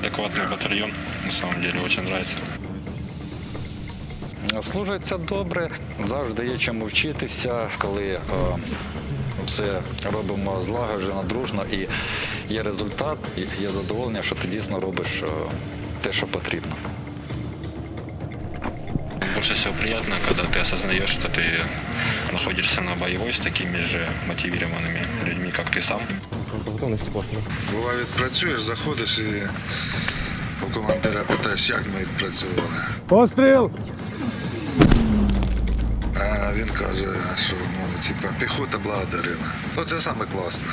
адекватный батальон. На самом деле очень нравится. Служиться добре, завжди є чому вчитися, коли е, все робимо злагоджено, дружно і є результат, і є задоволення, що ти дійсно робиш е, те, що потрібно. Больше всего приятно, когда ты осознаешь, что ты находишься на боевой с такими же мотивированными людьми, как ты сам. Готовності пострілу. Буває, відпрацюєш, заходиш і у командира питаєш, як ми відпрацювали. Постріл! А він каже, що ну, типа, піхота благодарила. Оце саме класно.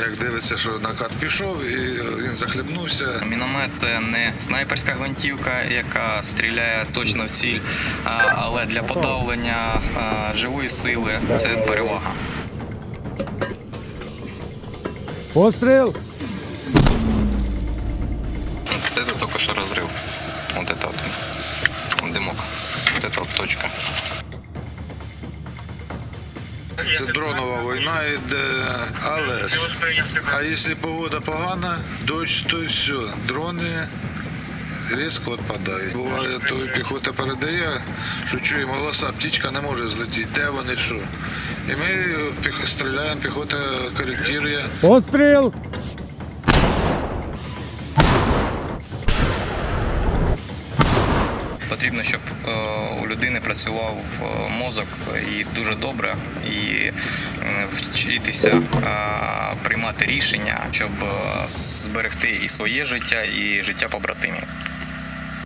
Як дивиться, що накат пішов і він захлібнувся. Міномет не снайперська гвинтівка, яка стріляє точно в ціль, а, але для подавлення а, живої сили це перевага. Постріл! Вот это только что разрыв. Вот это вот дымок. Вот это вот точка. Це дронова війна йде, але ж, а якщо погода погана, дощ, то все, дрони різко відпадають. Буває, то і піхота передає, що чуємо голоса, птічка не може злетіти, де вони що. І ми піх- стріляємо, піхота коректує. Постріл! Потрібно, щоб е, у людини працював е, мозок і дуже добре, і е, вчитися е, приймати рішення, щоб е, зберегти і своє життя, і життя побратимів.